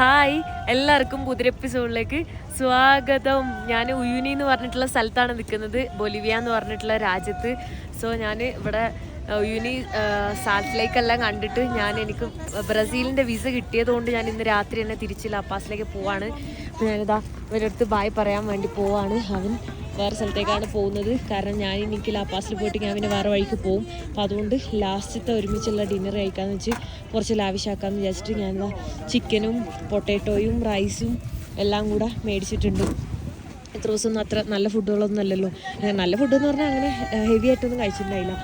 Hi എല്ലാവർക്കും പുതിയ എപ്പിസോഡിലേക്ക് സ്വാഗതം. ഞാൻ ഉയുനി എന്ന് പറഞ്ഞിട്ടുള്ള സ്ഥലത്താണ് നിൽക്കുന്നത് ബൊലിവിയ എന്ന് പറഞ്ഞിട്ടുള്ള രാജ്യത്ത്. സോ ഞാൻ ഇവിടെ ഉയുനി സാറ്റലൈക്കെല്ലാം കണ്ടിട്ട് ഞാൻ എനിക്ക് ബ്രസീലിന്റെ വിസ കിട്ടിയതുകൊണ്ട് ഞാൻ ഇന്ന് രാത്രി തന്നെ തിരിച്ച് ലാപ്പാസിലേക്ക് പോവാണ്. ഞാനിതാ ഒരിടത്ത് ബായ് പറയാൻ വേണ്ടി പോവാണ്. അവൻ വേറെ സ്ഥലത്തേക്കാണ് പോകുന്നത്. കാരണം ഞാൻ എനിക്ക് ലാപ്പാസിൽ പോയിട്ട് ഞാൻ പിന്നെ വേറെ വഴിക്ക് പോകും അപ്പോൾ അതുകൊണ്ട് ലാസ്റ്റത്തെ ഒരുമിച്ചുള്ള ഡിന്നർ കഴിക്കാമെന്ന് വെച്ച് കുറച്ച് ലാവിഷാക്കാമെന്ന് വിചാരിച്ചിട്ട് ഞാൻ ചിക്കനും പൊട്ടാറ്റോയും റൈസും എല്ലാം കൂടെ മേടിച്ചിട്ടുണ്ട്. ഇത്ര ദിവസമൊന്നും അത്ര നല്ല ഫുഡുകളൊന്നും അല്ലല്ലോ. നല്ല ഫുഡ് എന്ന് പറഞ്ഞാൽ അങ്ങനെ ഹെവി ആയിട്ടൊന്നും കഴിച്ചിട്ടുണ്ടായില്ല.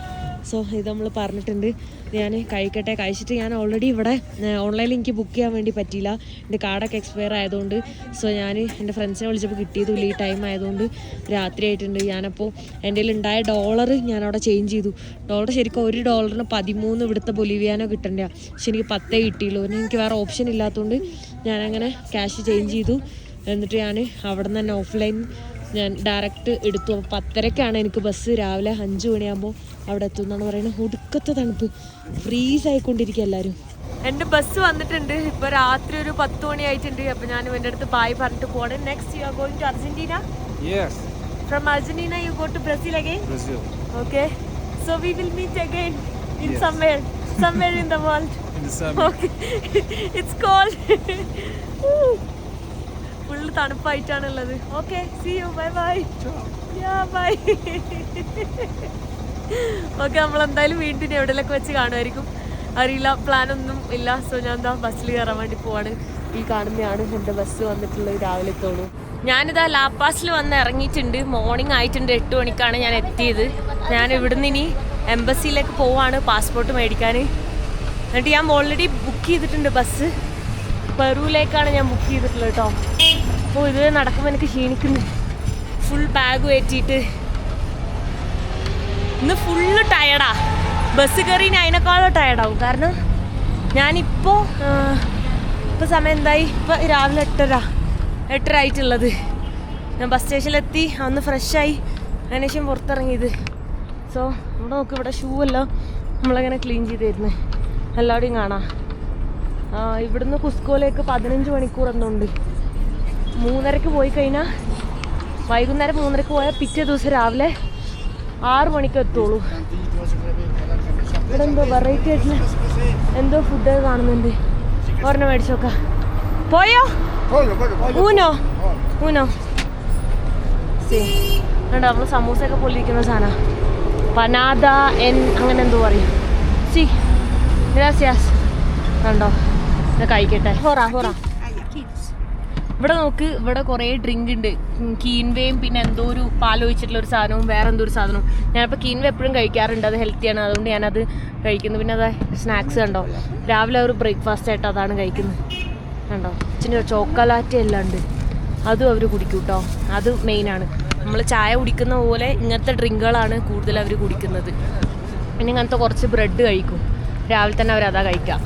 സോ ഇത് നമ്മൾ പറഞ്ഞിട്ടുണ്ട്. ഞാൻ കഴിക്കട്ടെ. കഴിച്ചിട്ട് ഞാൻ ഓൾറെഡി ഇവിടെ ഓൺലൈനിൽ എനിക്ക് ബുക്ക് ചെയ്യാൻ വേണ്ടി പറ്റിയില്ല. എന്റെ കാർഡൊക്കെ എക്സ്പയർ ആയതുകൊണ്ട്. സോ ഞാൻ എന്റെ ഫ്രണ്ട്സിനെ വിളിച്ചപ്പോൾ കിട്ടിയതുമില്ല ഈ ടൈം ആയതുകൊണ്ട് രാത്രി ആയിട്ടുണ്ട്. ഞാനപ്പോൾ എന്റെ ഉണ്ടായ ഡോളർ ഞാൻ അവിടെ ചേഞ്ച് ചെയ്തു. ഡോളർ ശരിക്കും ഒരു ഡോളറിന് പതിമൂന്ന് ഇവിടുത്തെ ബൊലിവിയാനോ കിട്ടണ്ട? പക്ഷെ എനിക്ക് പത്തേ കിട്ടിയുള്ളൂ. പിന്നെ എനിക്ക് വേറെ ഓപ്ഷൻ ഇല്ലാത്തതുകൊണ്ട് ഞാനങ്ങനെ ക്യാഷ് ചേഞ്ച് ചെയ്തു. എന്നിട്ട് ഞാൻ അവിടെ നിന്ന് തന്നെ ഓഫ്ലൈൻ ഞാൻ ഡയറക്റ്റ് എടുത്തു. അപ്പോൾ പത്തരക്കാണ് എനിക്ക് ബസ് രാവിലെ അഞ്ച് മണിയാകുമ്പോൾ അവിടെ എത്തും എന്നാണ് പറയുന്നത്. ഒടുക്കത്തെ തണുപ്പ്. ഫ്രീസ് ആയിക്കൊണ്ടിരിക്കുക എല്ലാവരും എന്റെ ബസ് വന്നിട്ടുണ്ട്. ഇപ്പോൾ രാത്രി ഒരു പത്ത് മണി ആയിട്ടുണ്ട്. അപ്പോൾ ഞാൻ എന്റെ അടുത്ത് ബായ് പറഞ്ഞിട്ട് പോകണം next you are going to Argentina Yes, from Argentina you go to Brazil again Brazil. Okay so we will meet again in somewhere somewhere in the world In the summer. Okay it's cold full തണുപ്പായിട്ടാണുള്ളത്. Okay see you bye bye ya bye okay നമ്മൾ എന്തായാലും വീണ്ടും എവിടെയൊക്കെ വെച്ച് കാണുമായിരിക്കും. അറിയില്ല plan ഒന്നും ഇല്ല. So ഞാൻ എന്താ ബസ്സിൽ കയറാൻ വേണ്ടി പോവാണ്. ഈ കാണുന്നതാണ് എന്റെ ബസ് വന്നിട്ടുള്ളത് രാവിലെ തോന്നും ഞാനിതാ ലാപ്പാസിൽ വന്ന് ഇറങ്ങിയിട്ടുണ്ട്. മോർണിംഗ് ആയിട്ടുണ്ട് എട്ട് മണിക്കാണ് ഞാൻ എത്തിയത്. ഞാൻ ഇവിടുന്ന് ഇനി എംബസിയിലേക്ക് പോവാണ് പാസ്പോർട്ട് മേടിക്കാൻ. എന്നിട്ട് ഞാൻ ഓൾറെഡി ബുക്ക് ചെയ്തിട്ടുണ്ട് ബസ്. പെറുവിലേക്കാണ് ഞാൻ ബുക്ക് ചെയ്തിട്ടുള്ളത് കേട്ടോ അപ്പോൾ ഇത് നടക്കുമ്പോൾ എനിക്ക് ക്ഷീണിക്കുന്നു. ഫുൾ ബാഗ് കയറ്റിയിട്ട് ഇന്ന് ഫുള്ള് ടയർഡാ ബസ് കയറി അതിനേക്കാളും ടയർഡാവും കാരണം ഞാനിപ്പോൾ ഇപ്പോൾ സമയം എന്തായി? ഇപ്പോൾ രാവിലെ എട്ടര. എട്ടര ആയിട്ടുള്ളത്. ഞാൻ ബസ് സ്റ്റേഷനിലെത്തി അന്ന് ഫ്രഷായി അതിനുശേഷം പുറത്തിറങ്ങിയത്. സോ ഇവിടെ നോക്ക് ഇവിടെ ഷൂ എല്ലാം നമ്മളങ്ങനെ ക്ലീൻ ചെയ്ത് തരുന്നത് എല്ലാവരുടെയും കാണാം ഇവിടുന്ന് കുസ്കോലേക്ക് പതിനഞ്ച് മണിക്കൂർ എന്നുണ്ട്. മൂന്നരക്ക് പോയി കഴിഞ്ഞാൽ വൈകുന്നേരം മൂന്നരക്ക് പോയാൽ പിറ്റേ ദിവസം രാവിലെ ആറ് മണിക്ക് എത്തുള്ളൂ. ഇവിടെ എന്തോ വെറൈറ്റി ആയിട്ടുള്ള എന്തോ ഫുഡ് കാണുന്നുണ്ട്. ഒരെണ്ണം മേടിച്ചോക്ക പോയോ? ഊനോ? ഊനോ? കണ്ടോ നമ്മൾ സമൂസയൊക്കെ പൊള്ളിയിരിക്കുന്ന സാധനം. പനാദ എൻ അങ്ങനെ എന്തോ പറയും. സി. ഗ്രാസിയാസ് കണ്ടോ? ഇത് കഴിക്കട്ടെ. ഹോറ ഹോറ. ഇവിടെ നോക്ക് ഇവിടെ കുറേ ഡ്രിങ്ക് ഉണ്ട്. കീൻവേയും പിന്നെ എന്തോ ഒരു പാലൊഴിച്ചിട്ടുള്ള ഒരു സാധനവും വേറെ എന്തോ ഒരു സാധനവും. ഞാനിപ്പോൾ കീൻവേ എപ്പോഴും കഴിക്കാറുണ്ട്. അത് ഹെൽത്തിയാണ് അതുകൊണ്ട് ഞാനത് കഴിക്കുന്നു. പിന്നെ അത് സ്നാക്സ് കണ്ടോ? രാവിലെ ഒരു ബ്രേക്ക്ഫാസ്റ്റ് ആയിട്ട് അതാണ് കഴിക്കുന്നത്. കണ്ടോ? ഇച്ചിരി ചോക്കലാറ്റ് എല്ലാം ഉണ്ട്. അതും അവർ കുടിക്കും കേട്ടോ അത് മെയിനാണ് നമ്മൾ ചായ കുടിക്കുന്ന പോലെ ഇങ്ങനത്തെ ഡ്രിങ്കുകളാണ് കൂടുതൽ അവർ കുടിക്കുന്നത്. പിന്നെ ഇങ്ങനത്തെ കുറച്ച് ബ്രെഡ് കഴിക്കും. രാവിലെ തന്നെ അവരതാ കഴിക്കുക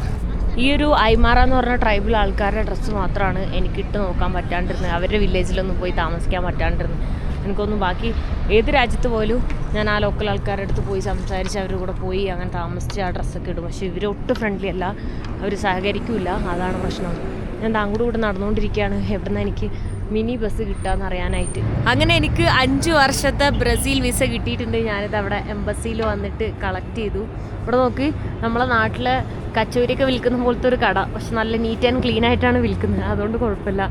ഈ ഒരു ഐമാറ എന്ന് പറഞ്ഞ ട്രൈബൽ ആൾക്കാരുടെ ഡ്രസ്സ് മാത്രമാണ് എനിക്ക് ഇട്ട് നോക്കാൻ പറ്റാണ്ടിരുന്നത്. അവരുടെ വില്ലേജിലൊന്നും പോയി താമസിക്കാൻ പറ്റാണ്ടിരുന്നത്. എനിക്കൊന്നും ബാക്കി ഏത് രാജ്യത്ത് പോലും ഞാൻ ആ ലോക്കൽ ആൾക്കാരുടെ അടുത്ത് പോയി സംസാരിച്ച് അവരുടെ കൂടെ പോയി അങ്ങനെ താമസിച്ച് ആ ഡ്രസ്സൊക്കെ ഇടും. പക്ഷേ ഇവരൊട്ടും ഫ്രണ്ട്ലി അല്ല. അവർ സഹകരിക്കില്ല. അതാണ് പ്രശ്നം. ഞാൻ താങ്കളുടെ കൂടെ നടന്നുകൊണ്ടിരിക്കുകയാണ്. എവിടെ നിന്ന് എനിക്ക് മിനി ബസ് കിട്ടാന്ന് അറിയാനായിട്ട്. അങ്ങനെ എനിക്ക് അഞ്ച് വർഷത്തെ ബ്രസീൽ വിസ കിട്ടിയിട്ടുണ്ട്. ഞാനിത് അവിടെ എംബസിയിൽ വന്നിട്ട് കളക്ട് ചെയ്തു. ഇവിടെ നോക്ക് നമ്മളെ നാട്ടിലെ കച്ചോരിയൊക്കെ വിൽക്കുന്ന പോലത്തെ ഒരു കട. പക്ഷെ നല്ല നീറ്റ് ആൻഡ് ക്ലീൻ ആയിട്ടാണ് വിൽക്കുന്നത്. അതുകൊണ്ട് കുഴപ്പമില്ല.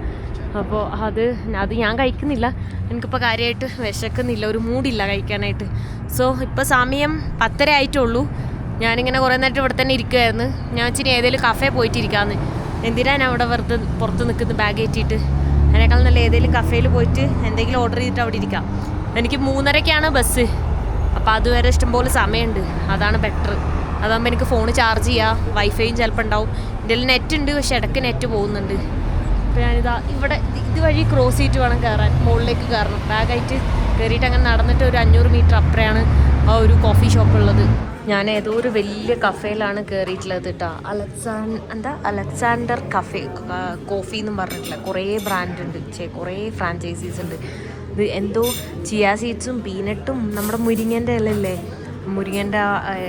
അപ്പോൾ അത് അത് ഞാൻ കഴിക്കുന്നില്ല. എനിക്കിപ്പോൾ കാര്യമായിട്ട് വിശക്കുന്നില്ല. ഒരു മൂടില്ല കഴിക്കാനായിട്ട്. സോ ഇപ്പോൾ സമയം പത്തര ആയിട്ടുള്ളൂ. ഞാനിങ്ങനെ കുറേ നേരത്തെ ഇവിടെ തന്നെ ഇരിക്കുമായിരുന്നു ഞാൻ ഇച്ചിരി ഏതെങ്കിലും കഫേ പോയിട്ടിരിക്കാമെന്ന് എന്തിനാണ് അവിടെ വെറുതെ പുറത്ത് നിൽക്കുന്ന ബാഗ് ഏറ്റിയിട്ട് അതിനേക്കാൾ നല്ല ഏതെങ്കിലും കഫേയിൽ പോയിട്ട് എന്തെങ്കിലും ഓർഡർ ചെയ്തിട്ട് അവിടെ ഇരിക്കാം. എനിക്ക് മൂന്നരക്കാണ് ബസ് അപ്പോൾ അതുവരെ ഇഷ്ടംപോലെ സമയമുണ്ട്. അതാണ് ബെറ്റർ അതാകുമ്പോൾ എനിക്ക് ഫോൺ ചാർജ് ചെയ്യാം. വൈഫൈയും ചിലപ്പോൾ ഉണ്ടാവും. ഇതിൽ നെറ്റ് ഉണ്ട്. പക്ഷെ ഇടയ്ക്ക് നെറ്റ് പോകുന്നുണ്ട്. അപ്പോൾ ഞാനിതാ ഇവിടെ ഇത് ഇതുവഴി ക്രോസ് ചെയ്തിട്ട് വേണം കയറാൻ മുകളിലേക്ക് കയറണം ബാഗായിട്ട് കയറിയിട്ട് അങ്ങനെ നടന്നിട്ട് ഒരു അഞ്ഞൂറ് മീറ്റർ അപ്പുറയാണ് ആ ഒരു കോഫി ഷോപ്പ് ഉള്ളത്. ഞാൻ ഏതോ ഒരു വലിയ കഫേയിലാണ് കയറിയിട്ടുള്ളത് കേട്ടോ. അലക്സാൻ എന്താ? അലക്സാണ്ടർ കഫേ കോഫി എന്നും പറഞ്ഞിട്ടില്ല. കുറേ ബ്രാൻഡ് ഉണ്ട് ചേ കുറേ ഫ്രാഞ്ചൈസീസ് ഉണ്ട്. ഇത് എന്തോ ചിയാ സീഡ്സും പീനട്ടും നമ്മുടെ മുരിങ്ങന്റെ ഇലല്ലേ മുരിങ്ങന്റെ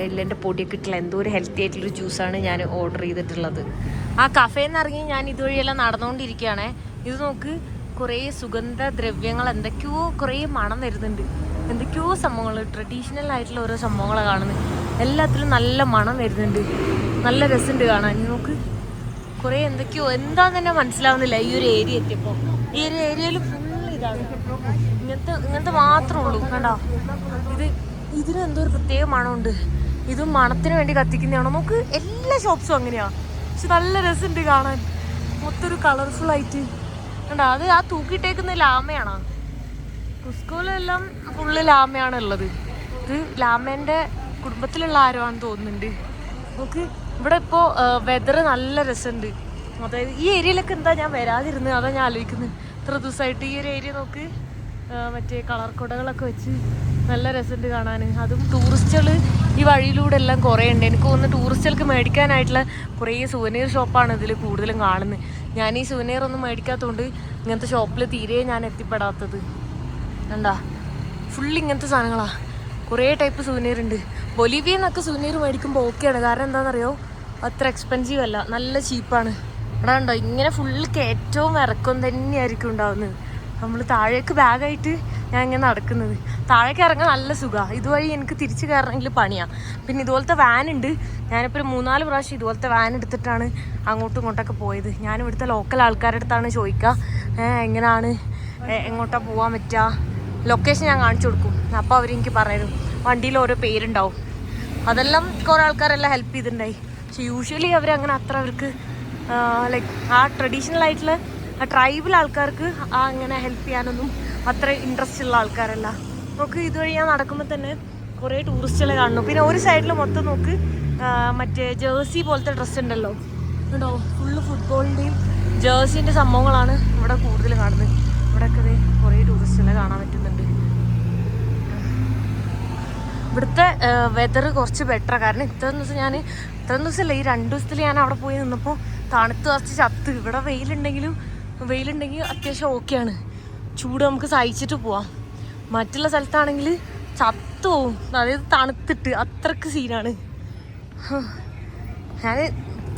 ഇലന്റെ പൊടിയൊക്കെ ഇട്ടുള്ള എന്തോ ഒരു ഹെൽത്തി ആയിട്ടുള്ളൊരു ജ്യൂസാണ് ഞാൻ ഓർഡർ ചെയ്തിട്ടുള്ളത്. ആ കഫേന്ന് നിന്ന് ഇറങ്ങി ഞാൻ ഇതുവഴിയെല്ലാം നടന്നുകൊണ്ടിരിക്കുകയാണ്. ഇത് നോക്ക് കുറേ സുഗന്ധ ദ്രവ്യങ്ങൾ എന്തൊക്കെയോ കുറേ മണം വരുന്നുണ്ട്. എന്തൊക്കെയോ സംഭവങ്ങൾ ട്രഡീഷണൽ ആയിട്ടുള്ള ഓരോ സംഭവങ്ങളാണ് കാണുന്നത് എല്ലാത്തിലും നല്ല മണം വരുന്നുണ്ട്. നല്ല രസമുണ്ട് കാണാൻ. നോക്ക്. കുറേ എന്തൊക്കെയോ എന്താന്ന് തന്നെ മനസ്സിലാവുന്നില്ല. ഈ ഒരു ഏരിയ എത്തിയപ്പോൾ ഈ ഒരു ഏരിയയിൽ ഫുൾ ഇതാണ്. ഇങ്ങനത്തെ ഇങ്ങനത്തെ മാത്രമേ ഉള്ളൂ. കണ്ടോ? ഇത് ഇതിന് എന്തോ ഒരു പ്രത്യേക മണമുണ്ട്. ഇതും മണത്തിന് വേണ്ടി കത്തിക്കുന്നതാണോ? നമുക്ക് എല്ലാ ഷോപ്സും അങ്ങനെയാ. പക്ഷെ നല്ല രസമുണ്ട് കാണാൻ. മൊത്തം ഒരു കളർഫുൾ ആയിട്ട്. കണ്ടോ? അത് ആ തൂക്കിയിട്ടേക്കുന്ന ലാമയാണോ? കുസ്കോലെല്ലാം ഫുള്ള് ലാമയാണ് ഉള്ളത് ഇത് ലാമേന്റെ കുടുംബത്തിലുള്ള ആരോ ആണെന്ന് തോന്നുന്നുണ്ട്. നമുക്ക് ഇവിടെ ഇപ്പോൾ വെതർ നല്ല രസമുണ്ട് അതായത് ഈ ഏരിയയിലൊക്കെ എന്താ ഞാൻ വരാതിരുന്നത്? അതാ ഞാൻ ആലോചിക്കുന്നത് ഇത്ര ദിവസമായിട്ട് ഈ ഒരു ഏരിയ നോക്ക്. മറ്റേ കളർ കുടകളൊക്കെ വെച്ച് നല്ല രസമുണ്ട് കാണാൻ അതും ടൂറിസ്റ്റുകൾ ഈ വഴിയിലൂടെ എല്ലാം കുറേ ഉണ്ട്. എനിക്ക് തോന്നുന്നു ടൂറിസ്റ്റുകൾക്ക് മേടിക്കാനായിട്ടുള്ള കുറേ സുവനീർ ഷോപ്പാണ് ഇതിൽ കൂടുതലും കാണുന്നത് ഞാൻ ഈ സുവനീർ ഒന്നും മേടിക്കാത്തതുകൊണ്ട് ഇങ്ങനത്തെ ഷോപ്പിൽ തീരെ ഞാൻ എത്തിപ്പെടാത്തത്. എന്താ ഫുള്ള് ഇങ്ങനത്തെ സാധനങ്ങളാ. കുറേ ടൈപ്പ് സുവനീർ ഉണ്ട്. ബൊലീവിയ എന്നൊക്കെ സുവനീർ മേടിക്കുമ്പോൾ ഓക്കെയാണ് കാരണം എന്താണെന്നറിയോ? അത്ര എക്സ്പെൻസീവ് അല്ല. നല്ല ചീപ്പാണ് ഇവിടെ ഉണ്ടോ ഇങ്ങനെ ഫുള്ള് കയറ്റവും ഇറക്കവും തന്നെയായിരിക്കും ഉണ്ടാവുന്നത്. നമ്മൾ താഴേക്ക് ബാഗായിട്ട് ഞാൻ ഇങ്ങനെ നടക്കുന്നത്. താഴേക്ക് ഇറങ്ങാൻ നല്ല സുഖമാണ് ഇതുവഴി എനിക്ക് തിരിച്ചു കയറണമെങ്കിൽ പണിയാണ് പിന്നെ ഇതുപോലത്തെ വാൻ ഉണ്ട്. ഞാനിപ്പോൾ ഒരു മൂന്നാൽ പ്രാവശ്യം ഇതുപോലത്തെ വാൻ എടുത്തിട്ടാണ് അങ്ങോട്ടും ഇങ്ങോട്ടൊക്കെ പോയത്. ഞാൻ ഇവിടുത്തെ ലോക്കൽ ആൾക്കാരുടെ അടുത്താണ് ചോദിക്കുക "ഏ, എങ്ങനെയാണ് എങ്ങോട്ടാണ് എങ്ങോട്ടാ പോകാൻ പറ്റുക ലൊക്കേഷൻ ഞാൻ കാണിച്ചു കൊടുക്കും. അപ്പോൾ അവരെനിക്ക് പറഞ്ഞു വണ്ടിയിൽ ഓരോ പേരുണ്ടാവും. അതെല്ലാം കുറേ ആൾക്കാരെല്ലാം ഹെൽപ്പ് ചെയ്തിട്ടുണ്ടായി. പക്ഷെ യൂഷ്വലി അങ്ങനെ അത്ര അവർക്ക് ലൈക്ക് ആ ട്രഡീഷണൽ ആയിട്ടുള്ള ആ ട്രൈബൽ ആൾക്കാർക്ക് ആ അങ്ങനെ ഹെൽപ്പ് ചെയ്യാനൊന്നും അത്ര ഇൻട്രസ്റ്റ് ഉള്ള ആൾക്കാരല്ല. നമുക്ക് ഇതുവഴി ഞാൻ നടക്കുമ്പോൾ തന്നെ കുറേ ടൂറിസ്റ്റുകളെ കാണുന്നു. പിന്നെ ഒരു സൈഡിൽ മൊത്തം നോക്ക് മറ്റേ ജേഴ്സി പോലത്തെ ഡ്രസ്സ് ഉണ്ടല്ലോ. ഉണ്ടോ ഫുള്ള് ഫുട്ബോളിന്റെയും ജേഴ്സിന്റെ സംഭവങ്ങളാണ് ഇവിടെ കൂടുതൽ കാണുന്നത്. ഇവിടെയൊക്കെ കുറേ ടൂറിസ്റ്റുകളെ കാണാൻ പറ്റുന്നുണ്ട്. ഇവിടുത്തെ വെതർ കുറച്ച് ബെറ്റർ കാരണം ഇത്രയും ദിവസം ഞാൻ ഇത്രയും ദിവസമല്ല ഈ രണ്ട് ദിവസത്തിൽ ഞാൻ അവിടെ പോയി നിന്നപ്പോൾ തണുത്ത് കുറച്ച് ചത്ത്. ഇവിടെ വെയിലുണ്ടെങ്കിലും വെയിലുണ്ടെങ്കിൽ അത്യാവശ്യം ഓക്കെയാണ് ചൂട് നമുക്ക് സഹിച്ചിട്ട് പോവാം. മറ്റുള്ള സ്ഥലത്താണെങ്കിൽ ചത്തു പോവും. അതായത് തണുത്തിട്ട് അത്രയ്ക്ക് സീനാണ് ഞാൻ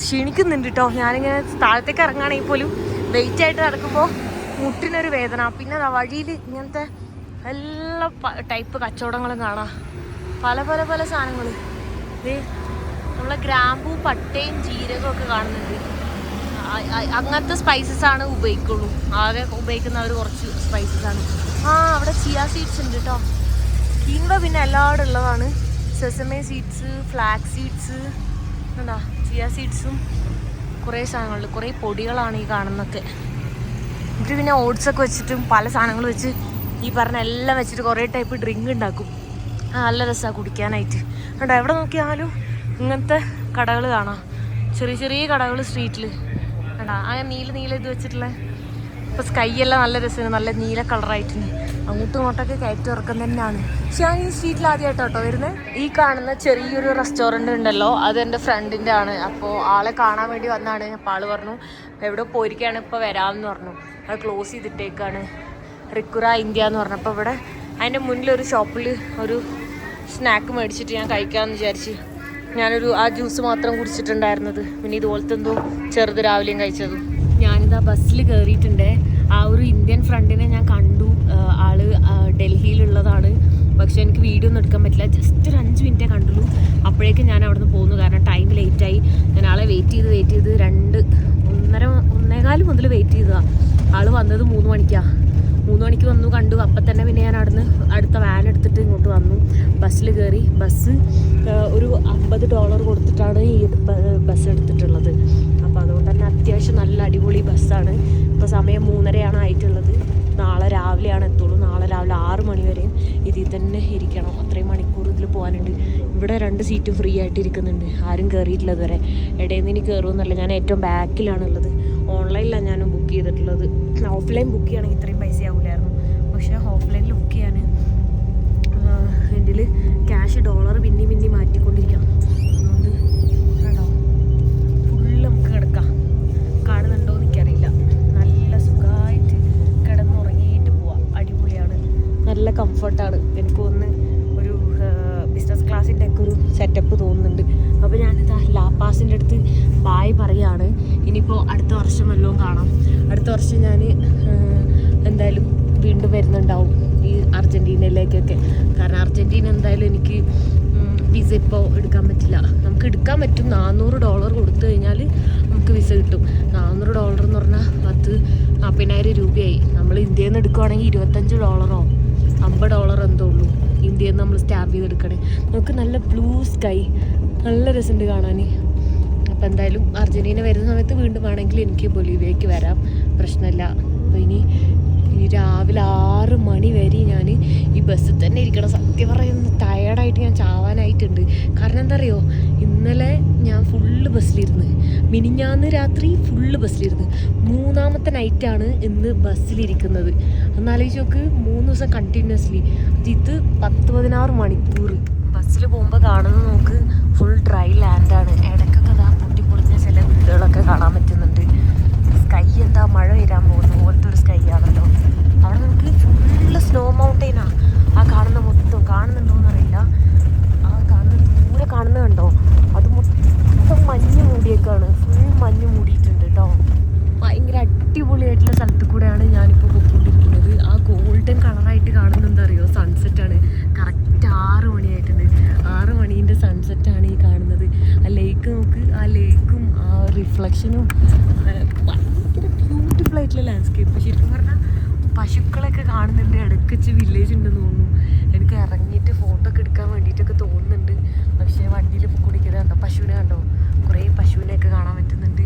ക്ഷീണിക്കുന്നുണ്ട് കേട്ടോ ഞാനിങ്ങനെ താഴത്തേക്ക് ഇറങ്ങുകയാണെങ്കിൽ പോലും വെയിറ്റ് ആയിട്ട് നടക്കുമ്പോൾ മുട്ടിനൊരു വേദന. പിന്നെ വഴിയിൽ ഇങ്ങനത്തെ എല്ലാ ടൈപ്പ് കച്ചവടങ്ങളും കാണാം. പല പല പല സാധനങ്ങൾ നമ്മളെ ഗ്രാമ്പൂ പട്ടയും ജീരകവും ഒക്കെ കാണുന്നുണ്ട്. അങ്ങനത്തെ സ്പൈസസ് ആണ് ഉപയോഗിക്കുള്ളൂ. ആകെ ഉപയോഗിക്കുന്നവർ കുറച്ച് സ്പൈസസ് ആണ്. ആ അവിടെ ചിയ സീഡ്സ് ഉണ്ട് കേട്ടോ കീൻവ പിന്നെ എല്ലാവരും ഉള്ളതാണ്. സെസമേ സീഡ്സ് ഫ്ലാക്സ് സീഡ്സ് എന്താ ചിയ സീഡ്സും കുറേ സാധനങ്ങളുണ്ട്. കുറേ പൊടികളാണ് ഈ കാണുന്നൊക്കെ എന്നിട്ട് പിന്നെ ഓട്സൊക്കെ വെച്ചിട്ടും പല സാധനങ്ങൾ വെച്ച് ഈ പറഞ്ഞ എല്ലാം വെച്ചിട്ട് കുറേ ടൈപ്പ് ഡ്രിങ്ക് ഉണ്ടാക്കും. നല്ല രസമാണ് കുടിക്കാനായിട്ട്. കണ്ടോ എവിടെ നോക്കിയാലും ഇങ്ങനത്തെ കടകൾ കാണാം. ചെറിയ ചെറിയ കടകൾ സ്ട്രീറ്റിൽ കേട്ടോ ആ നീല നീല ഇത് വെച്ചിട്ടുള്ള ഇപ്പോൾ സ്കൈ എല്ലാം നല്ല രസമാണ് നല്ല നീല കളറായിട്ടുണ്ട് അങ്ങോട്ടും ഇങ്ങോട്ടൊക്കെ കയറ്റി ഉറക്കം തന്നെയാണ്. പക്ഷെ ഞാൻ ഈ സ്ട്രീറ്റിൽ ആദ്യമായിട്ടോ കേട്ടോ വരുന്നത് ഈ കാണുന്ന ചെറിയൊരു റെസ്റ്റോറന്റ് ഉണ്ടല്ലോ അത് എന്റെ ഫ്രണ്ടിന്റെ ആണ്. അപ്പോൾ ആളെ കാണാൻ വേണ്ടി വന്നാണ്. അപ്പോൾ ആൾ പറഞ്ഞു എവിടെ പോയിരിക്കുകയാണ് ഇപ്പോൾ വരാമെന്ന് പറഞ്ഞു. അത് ക്ലോസ് ചെയ്തിട്ടേക്കാണ്. റിക്കുറ ഇന്ത്യ എന്ന് പറഞ്ഞപ്പോൾ ഇവിടെ അതിന്റെ മുന്നിലൊരു ഷോപ്പിൽ ഒരു സ്നാക്ക് മേടിച്ചിട്ട് ഞാൻ കഴിക്കാമെന്ന് വിചാരിച്ച് ഞാനൊരു ആ ജ്യൂസ് മാത്രം കുടിച്ചിട്ടുണ്ടായിരുന്നത്. പിന്നെ ഇതുപോലത്തെ എന്തോ ചെറുത് രാവിലെയും കഴിച്ചതും. ഞാനിതാ ബസ്സിൽ കയറിയിട്ടുണ്ട്. ആ ഒരു ഇന്ത്യൻ ഫ്രണ്ടിനെ ഞാൻ കണ്ടു. ആ, ആൾ ഡൽഹിയിലുള്ളതാണ്. പക്ഷെ എനിക്ക് വീഡിയോ ഒന്നും എടുക്കാൻ പറ്റില്ല. ജസ്റ്റ് ഒരു അഞ്ച് മിനിറ്റേ കണ്ടുള്ളൂ. അപ്പോഴേക്കും ഞാൻ അവിടെ നിന്ന് പോകുന്നു കാരണം ടൈം ലേറ്റായി ഞാൻ ആളെ വെയിറ്റ് ചെയ്ത് വെയിറ്റ് ചെയ്ത് രണ്ട് ഒന്നര ഒന്നേകാൽ മുതൽ വെയിറ്റ് ചെയ്തതാണ് ആൾ വന്നത് മൂന്ന് മണിക്കാണ് മൂന്ന് മണിക്ക് വന്നു കണ്ടു. അപ്പം തന്നെ പിന്നെ ഞാൻ അവിടുന്ന് അടുത്ത വാൻ എടുത്തിട്ട് ഇങ്ങോട്ട് വന്നു. ബസ്സിൽ കയറി ബസ് ഒരു അമ്പത് ഡോളർ കൊടുത്തിട്ടാണ് ഈ ബസ് എടുത്തിട്ടുള്ളത്. അപ്പോൾ അതുകൊണ്ട് തന്നെ അത്യാവശ്യം നല്ല അടിപൊളി ബസ്സാണ് ഇപ്പോൾ സമയം മൂന്നരയാണ് ആയിട്ടുള്ളത്. നാളെ രാവിലെയാണ് എത്തുള്ളൂ. നാളെ രാവിലെ ആറ് മണി വരെയും ഇതിൽ തന്നെ ഇരിക്കണം. അത്രയും മണിക്കൂർ ഇതിൽ പോകാനുണ്ട്. ഇവിടെ രണ്ട് സീറ്റും ഫ്രീ ആയിട്ട് ഇരിക്കുന്നുണ്ട്. ആരും കയറിയിട്ടില്ല ഇതുവരെ. ഇടയിൽ നിന്ന് ഇനി കയറുമെന്നല്ല ഞാൻ ഏറ്റവും ബാക്കിലാണുള്ളത് ഓൺലൈനിലാണ് ഞാൻ ബുക്ക് ചെയ്തിട്ടുള്ളത്. ഓഫ്ലൈൻ ബുക്ക് ചെയ്യുകയാണെങ്കിൽ ഇത്രയും പൈസ ആവില്ലായിരുന്നു പക്ഷേ ഓഫ്ലൈനിൽ ബുക്ക് ചെയ്യാൻ എന്റെ ക്യാഷ് ഡോളർ പിന്നി പിന്നി മാറ്റിക്കൊണ്ടിരിക്കണം അതുകൊണ്ട് നമുക്ക് നല്ല സുഖമായിട്ട് കിടന്നുറങ്ങിയിട്ട് പോവാം. അടിപൊളിയാണ്. നല്ല കംഫർട്ടാണ് എനിക്ക് ഒരു ബിസിനസ് ക്ലാസ്സിന്റെ ഒക്കെ ഒരു സെറ്റപ്പ് തോന്നുന്നുണ്ട്. അപ്പോൾ ഞാൻ ലാപ്പാസിന്റെ അടുത്ത് ബായ് പറയാണ്. ഇനിയിപ്പോൾ അടുത്ത വർഷം വല്ലതും കാണാം. അടുത്ത വർഷം ഞാൻ എന്തായാലും വീണ്ടും വരുന്നുണ്ടാവും ഈ അർജന്റീനയിലേക്കൊക്കെ കാരണം അർജന്റീന എന്തായാലും എനിക്ക് വിസ ഇപ്പോൾ എടുക്കാൻ പറ്റില്ല. നമുക്ക് എടുക്കാൻ പറ്റും. നാനൂറ് ഡോളർ കൊടുത്തു കഴിഞ്ഞാൽ നമുക്ക് വിസ കിട്ടും. നാനൂറ് ഡോളർ എന്ന് പറഞ്ഞാൽ പത്ത് നാൽപ്പതിനായിരം രൂപയായി. നമ്മൾ ഇന്ത്യയിൽ നിന്ന് എടുക്കുവാണെങ്കിൽ ഇരുപത്തഞ്ച് ഡോളറോ അമ്പത് ഡോളർ എന്തോ ഉള്ളൂ. ഇന്ത്യയിൽ നിന്ന് നമ്മൾ സ്റ്റാമ്പ് ചെയ്തെടുക്കണേ നമുക്ക് നല്ല ബ്ലൂ സ്കൈ നല്ല രസമുണ്ട് കാണാൻ. അപ്പോൾ എന്തായാലും അർജന്റീന വരുന്ന സമയത്ത് വീണ്ടും വേണമെങ്കിൽ എനിക്ക് ബൊലീവിയയ്ക്ക് വരാം. പ്രശ്നമില്ല. അപ്പോൾ ഇനി ഇനി രാവിലെ ആറ് മണി വരെ ഞാൻ ഈ ബസ്സിൽ തന്നെ ഇരിക്കണം. സത്യം പറയുന്ന ടയർഡായിട്ട് ഞാൻ ചാവാനായിട്ടുണ്ട്. കാരണം എന്താ അറിയോ ഇന്നലെ ഞാൻ ഫുള്ള് ബസ്സിലിരുന്ന് മിനിഞ്ഞാന്ന് രാത്രി ഫുള്ള് ബസ്സിലിരുന്ന് മൂന്നാമത്തെ നൈറ്റാണ് ഇന്ന് ബസ്സിലിരിക്കുന്നത് എന്നാലോചിച്ച് നോക്ക് മൂന്ന് ദിവസം കണ്ടിന്യൂസ്ലി ഇത് പത്ത് പതിനാറ് മണിക്കൂർ. ബസ്സിൽ പോകുമ്പോൾ കാണുന്നത് നമുക്ക് ഫുൾ ഡ്രൈ ലാൻഡാണ് ഇടയ്ക്കൊക്കെ അതാ പൊട്ടിപ്പൊളിഞ്ഞ ചില വീടുകളൊക്കെ കാണാൻ പറ്റും. എന്താ മഴ വരാൻ പോകുന്നു പോലത്തെ ഒരു സ്കൈ ആണല്ലോ. അവിടെ നമുക്ക് ഫുള്ള് സ്നോ മൗണ്ടെയിനാണ് ആ. കാണുന്ന മൊത്തം കാണുന്നുണ്ടോ അറിയില്ല. ആ കാണുന്ന ദൂരെ കാണുന്ന കണ്ടോ? അത് മൊത്തം മഞ്ഞ് മൂടിയേക്കാണ്. ഫുൾ മഞ്ഞ് മൂടിയിട്ടുണ്ട് കേട്ടോ ഭയങ്കര അടിപൊളിയായിട്ടുള്ള സ്ഥലത്ത് കൂടെയാണ് ഞാനിപ്പോൾ പോയിക്കൊണ്ടിരിക്കുന്നത്. ആ ഗോൾഡൻ കളറായിട്ട് അറിയോ? സൺസെറ്റാണ് കറക്റ്റ് ആറ് മണിയായിട്ടുണ്ട്. ആറ് മണീന്റെ സൺസെറ്റാണ് ഈ കാണുന്നത്. ആ ലേക്ക് നോക്ക്. ആ ലേക്കും ആ റിഫ്ലക്ഷനും ഭയങ്കര ബ്യൂട്ടിഫുൾ ആയിട്ടുള്ള ലാൻഡ്സ്കേപ്പ് ശരിക്കും പറഞ്ഞാൽ പശുക്കളൊക്കെ കാണുന്നുണ്ട്. ഇടയ്ക്ക് വെച്ച് വില്ലേജ് ഉണ്ടെന്ന് തോന്നുന്നു. എനിക്ക് ഇറങ്ങിയിട്ട് ഫോട്ടോ ഒക്കെ എടുക്കാൻ വേണ്ടിയിട്ടൊക്കെ തോന്നുന്നുണ്ട്. പക്ഷേ വണ്ടിയിൽ കുടിക്കുന്നത് കണ്ടോ? പശുവിനെ കണ്ടോ? കുറേ പശുവിനെയൊക്കെ കാണാൻ പറ്റുന്നുണ്ട്.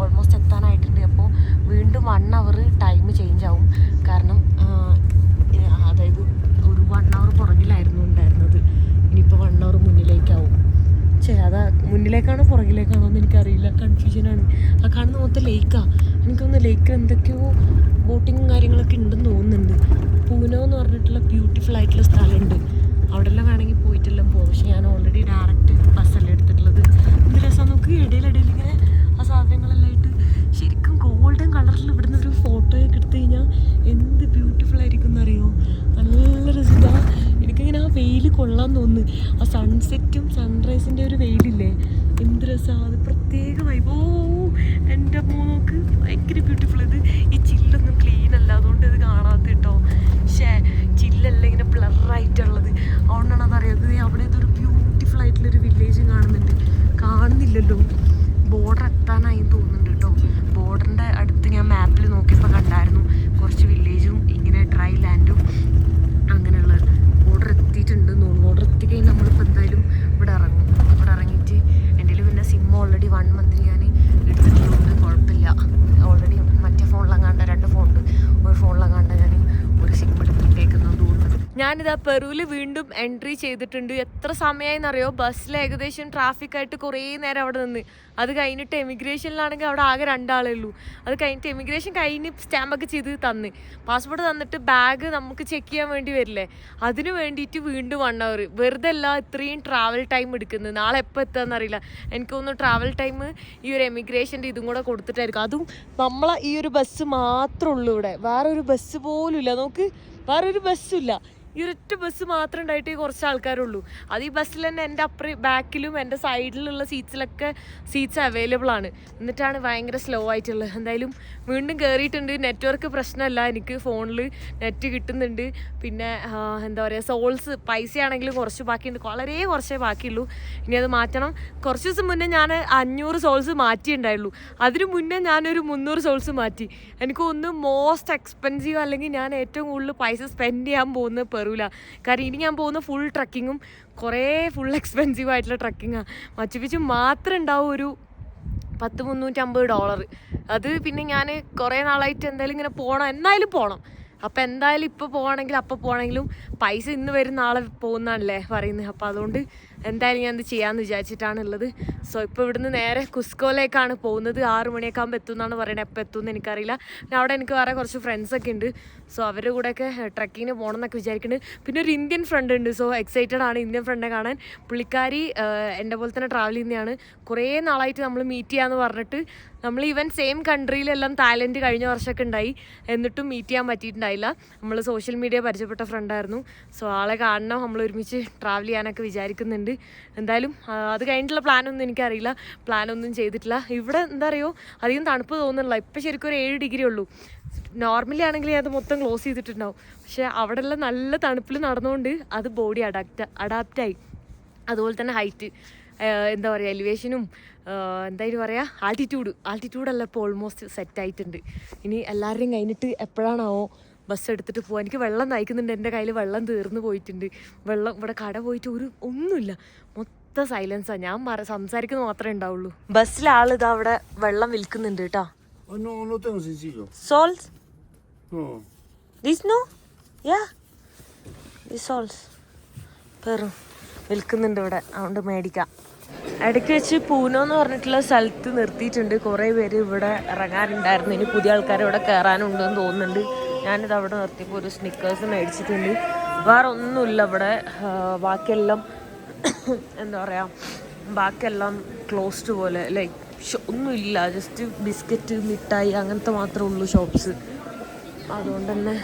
ഓൾമോസ്റ്റ് എത്താനായിട്ടുണ്ട്. അപ്പോൾ വീണ്ടും വൺ അവർ ടൈം ചേഞ്ച് ആവും. കാരണം ആ, അതായത് ഒരു വൺ അവർ പുറകിലായിരുന്നു ഉണ്ടായിരുന്നത് ഇനിയിപ്പോൾ വൺ അവർ മുന്നിലേക്കാവും ചേ അതാ മുന്നിലേക്കാണോ പുറകിലേക്കാണോ എന്ന് എനിക്കറിയില്ല. കൺഫ്യൂഷനാണ് ആ കാണുന്ന മൊത്തം ലേക്കാണ് എനിക്കൊന്ന് ലേക്കിൽ എന്തൊക്കെയോ ബോട്ടിങ്ങും കാര്യങ്ങളൊക്കെ ഉണ്ടെന്ന് തോന്നുന്നുണ്ട്. പൂനോ എന്ന് പറഞ്ഞിട്ടുള്ള ബ്യൂട്ടിഫുൾ ആയിട്ടുള്ള സ്ഥലമുണ്ട്. അവിടെല്ലാം വേണമെങ്കിൽ പോയിട്ടെല്ലാം പോകും പക്ഷെ ഞാൻ ഓൾറെഡി ഡയറക്റ്റ് ബസ്സല്ലേ എടുത്തിട്ടുള്ളത്. എന്ത് രസം നമുക്ക് ഇടയിലിടയിൽ ഇങ്ങനെ ആ സാധനങ്ങളെല്ലാം ആയിട്ട് ശരിക്കും ഗോൾഡൻ കളറിൽ ഇവിടുന്ന് ഒരു ഫോട്ടോയൊക്കെ എടുത്തു കഴിഞ്ഞാൽ എന്ത് ബ്യൂട്ടിഫുൾ ആയിരിക്കും എന്നറിയോ നല്ല രസമില്ല എനിക്കിങ്ങനെ ആ വെയിൽ കൊള്ളാൻ തോന്നുന്നു. ആ സൺസെറ്റും സൺറൈസിന്റെ ഒരു വെയിലില്ലേ? എന്ത് രസമാണ് പ്രത്യേക വൈബ് ഓ എന്റെ അമ്മ നോക്ക്. ഭയങ്കര ബ്യൂട്ടിഫുൾ ഇത്. ഈ ചില്ലൊന്നും ക്ലീൻ അല്ല. അതുകൊണ്ട് ഇത് കാണാത്ത കേട്ടോ. പക്ഷേ ചില്ലല്ല ഇങ്ങനെ ബ്ലറായിട്ടുള്ളത് അതുകൊണ്ടാണ് അതറിയാത്തത് അവിടെ ഇതൊരു ബ്യൂട്ടിഫുൾ ആയിട്ടുള്ളൊരു വില്ലേജും കാണുന്നുണ്ട്. കാണുന്നില്ലല്ലോ. ബോർഡർ എത്താനായി തോന്നുന്നുണ്ട് കേട്ടോ. ബോർഡറിന്റെ അടുത്ത് ഞാൻ മാപ്പിൽ നോക്കിയപ്പോൾ കണ്ടായിരുന്നു. കുറച്ച് വില്ലേജും ഇങ്ങനെ ഡ്രൈ ലാൻഡും അങ്ങനെയുള്ള ബോർഡർ എത്തിയിട്ടുണ്ട് ബോർഡർ എത്തിക്കഴിഞ്ഞാൽ നമ്മളിപ്പോൾ എന്തായാലും ഇവിടെ ഇറങ്ങും. ഇവിടെ ഇറങ്ങിയിട്ട് എന്റെ പിന്നെ സിം ഓൾറെഡി വൺ മന്ത് ഞാൻ എടുത്തിട്ടുള്ളതുകൊണ്ട് കുഴപ്പമില്ല ഓൾറെഡി മറ്റേ ഫോണിലെങ്ങാണ്ട് രണ്ട് ഫോണുണ്ട് ഒരു ഫോണിലെങ്ങാണ്ട് ഞാൻ ഒരു സിം എടുത്തിട്ടേക്കുന്നത് തോന്നുന്നത് ഞാനിതാ പെറുവിൽ വീണ്ടും എൻട്രി ചെയ്തിട്ടുണ്ട്. എത്ര സമയമായെന്നറിയോ ബസ്സിൽ ഏകദേശം ട്രാഫിക് ആയിട്ട് കുറേ നേരം അവിടെ നിന്ന്. അത് കഴിഞ്ഞിട്ട് എമിഗ്രേഷനിലാണെങ്കിൽ അവിടെ ആകെ രണ്ടാളേ ഉള്ളൂ. അത് കഴിഞ്ഞിട്ട് എമിഗ്രേഷൻ കഴിഞ്ഞ് സ്റ്റാമ്പൊക്കെ ചെയ്ത് തന്ന്. പാസ്പോർട്ട് തന്നിട്ട് ബാഗ് നമുക്ക് ചെക്ക് ചെയ്യാൻ വേണ്ടി വരില്ലേ? അതിന് വേണ്ടിയിട്ട് വീണ്ടും വൺ അവർ വെറുതെ അല്ല ഇത്രയും ട്രാവൽ ടൈം എടുക്കുന്നത്. നാളെ എപ്പോൾ എത്തുകയെന്നറിയില്ല എനിക്കൊന്ന് ട്രാവൽ ടൈം ഈ ഒരു എമിഗ്രേഷന്റെ ഇതും കൂടെ കൊടുത്തിട്ടായിരിക്കും. അതും നമ്മളെ ഈ ഒരു ബസ് മാത്രമേ ഉള്ളൂ ഇവിടെ. വേറൊരു ബസ് പോലും ഇല്ല നമുക്ക് വേറൊരു ഒരു ബസ്സും ഇല്ല. ഈ ഒരൊറ്റ ബസ് മാത്രം ഉണ്ടായിട്ട് കുറച്ച് ആൾക്കാരുള്ളൂ. അത് ഈ ബസ്സിൽ തന്നെ എന്റെ അപ്പുറം ബാക്കിലും എന്റെ സൈഡിലുള്ള സീറ്റ്സിലൊക്കെ സീറ്റ്സ് അവൈലബിൾ ആണ്. എന്നിട്ടാണ് ഭയങ്കര സ്ലോ ആയിട്ടുള്ളത്. എന്തായാലും വീണ്ടും കയറിയിട്ടുണ്ട് നെറ്റ്വർക്ക് പ്രശ്നമല്ല. എനിക്ക് ഫോണിൽ നെറ്റ് കിട്ടുന്നുണ്ട്. പിന്നെ എന്താ പറയുക സോൾസ് പൈസയാണെങ്കിലും കുറച്ച് ബാക്കിയുണ്ട്. വളരെ കുറച്ചേ ബാക്കിയുള്ളൂ. ഇനി അത് മാറ്റണം. കുറച്ച് ദിവസം മുന്നേ ഞാൻ അഞ്ഞൂറ് സോൾസ് മാറ്റിയിട്ടുണ്ടായുള്ളൂ അതിന് മുന്നേ ഞാനൊരു മുന്നൂറ് സോൾസ് മാറ്റി. എനിക്ക് ഒന്ന് മോസ്റ്റ് എക്സ്പെൻസീവ് അല്ലെങ്കിൽ ഞാൻ ഏറ്റവും കൂടുതൽ പൈസ സ്പെൻഡ് ചെയ്യാൻ പോകുന്നത് പെറൂല കാരണം ഇനി ഞാൻ പോകുന്ന ഫുൾ ട്രക്കിങ്ങും കുറേ ഫുൾ എക്സ്പെൻസീവ് ആയിട്ടുള്ള ട്രക്കിങ്ങാണ് മച്ചുപിച്ചു മാത്രം ഉണ്ടാവും ഒരു പത്ത് മുന്നൂറ്റമ്പത് ഡോളർ അത് പിന്നെ ഞാൻ കുറേ നാളായിട്ട് എന്തായാലും ഇങ്ങനെ പോകണം എന്തായാലും പോകണം അപ്പം എന്തായാലും ഇപ്പോൾ പോകണമെങ്കിൽ അപ്പോൾ പോകണമെങ്കിലും പൈസ ഇന്ന് വരും നാളെ പോകുന്നതാണല്ലേ പറയുന്നത്. അപ്പോൾ അതുകൊണ്ട് എന്തായാലും ഞാൻ ഇത് ചെയ്യാമെന്ന് വിചാരിച്ചിട്ടാണ് ഉള്ളത് സോ ഇപ്പോൾ ഇവിടുന്ന് നേരെ കുസ്കോയിലേക്കാണ് പോകുന്നത്. ആറു മണിയൊക്കെ ആകുമ്പോൾ എത്തും എന്നാണ് പറയുന്നത് എപ്പോൾ എത്തും എന്ന് എനിക്കറിയില്ല. പിന്നെ അവിടെ എനിക്ക് വേറെ കുറച്ച് ഫ്രണ്ട്സൊക്കെ ഉണ്ട്. സോ അവരുടെ കൂടെയൊക്കെ ട്രക്കിങ്ങിന് പോകണം എന്നൊക്കെ വിചാരിക്കുന്നുണ്ട് പിന്നെ ഒരു ഇന്ത്യൻ ഫ്രണ്ട് ഉണ്ട്. സോ എക്സൈറ്റഡ് ആണ് ഇന്ത്യൻ ഫ്രണ്ടിനെ കാണാൻ. പുള്ളിക്കാരി എന്റെ പോലെ തന്നെ ട്രാവൽ ചെയ്യുന്നതാണ് കുറേ നാളായിട്ട് നമ്മൾ മീറ്റ് ചെയ്യാന്ന് പറഞ്ഞിട്ട് നമ്മൾ ഈവൻ സെയിം കൺട്രിയിലെല്ലാം തായ്ലൻഡ് കഴിഞ്ഞ വർഷമൊക്കെ ഉണ്ടായി. എന്നിട്ടും മീറ്റ് ചെയ്യാൻ പറ്റിയിട്ടുണ്ടായില്ല. നമ്മൾ സോഷ്യൽ മീഡിയ പരിചയപ്പെട്ട ഫ്രണ്ടായിരുന്നു സോ ആളെ കാണണം. നമ്മൾ ഒരുമിച്ച് ട്രാവൽ ചെയ്യാനൊക്കെ വിചാരിക്കുന്നുണ്ട്. വിചാരിക്കുന്നുണ്ട് എന്തായാലും അത് കഴിഞ്ഞിട്ടുള്ള പ്ലാനൊന്നും എനിക്കറിയില്ല. പ്ലാനൊന്നും ചെയ്തിട്ടില്ല. ഇവിടെ എന്താ അറിയോ? അധികം തണുപ്പ് തോന്നുന്നില്ല. ഇപ്പം ശരിക്കും ഒരു ഏഴ് ഡിഗ്രി ഉള്ളൂ. നോർമലി ആണെങ്കിൽ അത് മൊത്തം ക്ലോസ് ചെയ്തിട്ടുണ്ടാവും. പക്ഷേ അവിടെ എല്ലാം നല്ല തണുപ്പിൽ നടന്നുകൊണ്ട് അത് ബോഡി അഡാപ്റ്റ് അഡാപ്റ്റായി അതുപോലെ തന്നെ ഹൈറ്റ് എന്താ പറയുക എലിവേഷനും എന്തായാലും പറയുക ആൾട്ടിറ്റ്യൂഡ് ആൾട്ടിറ്റ്യൂഡല്ല ഇപ്പോൾ ഓൾമോസ്റ്റ് സെറ്റ് ആയിട്ടുണ്ട്. ഇനി എല്ലാവരുടെയും കഴിഞ്ഞിട്ട് എപ്പോഴാണാവോ? ബസ് എടുത്തിട്ട് പോകാൻ എനിക്ക് വെള്ളം നയിക്കുന്നുണ്ട്. എന്റെ കയ്യിൽ വെള്ളം തീർന്നു പോയിട്ടുണ്ട്. വെള്ളം ഇവിടെ കട പോയിട്ട് ഒരു ഒന്നുമില്ല. മൊത്തം സൈലൻസാണ് ഞാൻ മറ സംസാരിക്കുന്നത് മാത്രമേ ഉണ്ടാവുള്ളൂ. ബസ്സിലെ ആൾ ഇതാ അവിടെ വെള്ളം വിൽക്കുന്നുണ്ട് കേട്ടോ. സോൾസ് നോ യാ സോൾസ് പെറും വിൽക്കുന്നുണ്ട് ഇവിടെ. അതുകൊണ്ട് മേടിക്കാം. ഇടയ്ക്ക് വെച്ച് പൂനോ എന്ന് പറഞ്ഞിട്ടുള്ള സ്ഥലത്ത് നിർത്തിയിട്ടുണ്ട്. കുറേ പേര് ഇവിടെ ഇറങ്ങാനുണ്ടായിരുന്നു ഇനി പുതിയ ആൾക്കാർ ഇവിടെ കയറാനുണ്ടെന്ന് തോന്നുന്നുണ്ട്. ഞാനിത് അവിടെ നിർത്തിയപ്പോൾ ഒരു സ്നിക്കേഴ്സ് മേടിച്ചിട്ടുണ്ട്. വേറെ ഒന്നുമില്ല അവിടെ ബാക്കിയെല്ലാം എന്താ പറയുക ബാക്കിയെല്ലാം ക്ലോസ്ഡ് പോലെ. ലൈക്ക് ഒന്നുമില്ല. ജസ്റ്റ് ബിസ്ക്കറ്റ് മിഠായി അങ്ങനത്തെ മാത്രമേ ഉള്ളൂ ഷോപ്സ് അതുകൊണ്ട് തന്നെ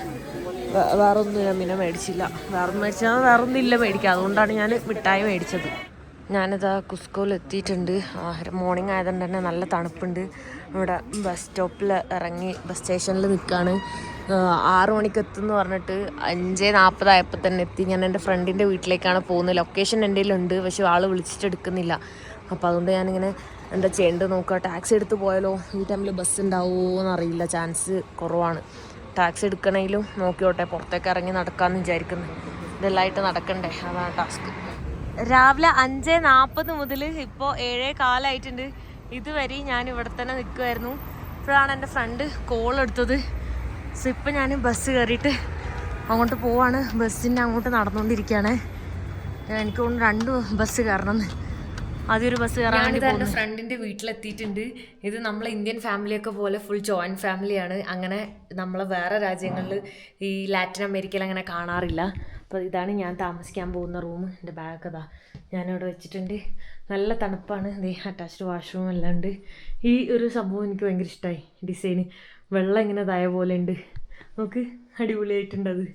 വേറെ വേറൊന്നും ഞാൻ പിന്നെ മേടിച്ചില്ല. വേറൊന്നും മേടിച്ചാൽ വേറൊന്നും ഇല്ല മേടിക്കുക അതുകൊണ്ടാണ് ഞാൻ മിഠായി മേടിച്ചത്. ഞാനിതാ കുസ്കോയിൽ എത്തിയിട്ടുണ്ട്. മോർണിംഗ് ആയതുകൊണ്ട് തന്നെ നല്ല തണുപ്പുണ്ട്. ഇവിടെ ബസ് സ്റ്റോപ്പിൽ ഇറങ്ങി ബസ് സ്റ്റേഷനിൽ നിൽക്കുകയാണ് ആറു മണിക്ക് എത്തുമെന്ന് പറഞ്ഞിട്ട് അഞ്ച് നാൽപ്പതായപ്പോൾ തന്നെ എത്തി. ഞാൻ എന്റെ ഫ്രണ്ടിന്റെ വീട്ടിലേക്കാണ് പോകുന്നത്. ലൊക്കേഷൻ എന്റെ ഉണ്ട് പക്ഷെ ആൾ വിളിച്ചിട്ട് എടുക്കുന്നില്ല. അപ്പോൾ അതുകൊണ്ട് ഞാനിങ്ങനെ എന്താ ചെയ്യേണ്ടത് നോക്കുക. ടാക്സി എടുത്ത് പോയാലോ? ഈ ടൈമിൽ ബസ് ഉണ്ടാവുമോ എന്നറിയില്ല ചാൻസ് കുറവാണ്. ടാക്സി എടുക്കണമെങ്കിലും നോക്കിയോട്ടെ. പുറത്തേക്ക് ഇറങ്ങി നടക്കാമെന്ന് വിചാരിക്കുന്നു. ഇതെല്ലാമായിട്ട് നടക്കണ്ടേ? അതാണ് ടാസ്ക്. രാവിലെ അഞ്ച് നാൽപ്പത് മുതൽ ഇപ്പോൾ ഏഴേ കാലമായിട്ടുണ്ട് ഇതുവരെ ഞാൻ ഇവിടെ തന്നെ നിൽക്കുമായിരുന്നു ഇപ്പോഴാണ് എന്റെ ഫ്രണ്ട് കോൾ എടുത്തത്. സോ ഇപ്പം ഞാൻ ബസ് കയറിയിട്ട് അങ്ങോട്ട് പോവാണ്. ബസ്സിന്റെ അങ്ങോട്ട് നടന്നുകൊണ്ടിരിക്കുകയാണ് എനിക്ക് കൊണ്ട് രണ്ട് ബസ് കയറണം ആദ്യം ബസ് കയറാൻ വേണ്ടി എന്റെ ഫ്രണ്ടിന്റെ വീട്ടിലെത്തിയിട്ടുണ്ട്. ഇത് നമ്മളെ ഇന്ത്യൻ ഫാമിലിയൊക്കെ പോലെ ഫുൾ ജോയിന്റ് ഫാമിലിയാണ് അങ്ങനെ നമ്മളെ വേറെ രാജ്യങ്ങളിൽ ഈ ലാറ്റിൻ അമേരിക്കയിൽ അങ്ങനെ കാണാറില്ല. അപ്പോൾ ഇതാണ് ഞാൻ താമസിക്കാൻ പോകുന്ന റൂം എന്റെ ബാഗ് അതാ ഞാനിവിടെ വെച്ചിട്ടുണ്ട്. നല്ല തണുപ്പാണ്. ദേ അറ്റാച്ച്ഡ് വാഷ്റൂം എല്ലാം ഉണ്ട്. ഈ ഒരു സംഭവം എനിക്ക് ഭയങ്കര ഇഷ്ടമായി ഡിസൈന് വെള്ളം ഇങ്ങനെ ഇതായ പോലെ ഉണ്ട്. നോക്ക് അടിപൊളിയായിട്ടുണ്ട് അത്.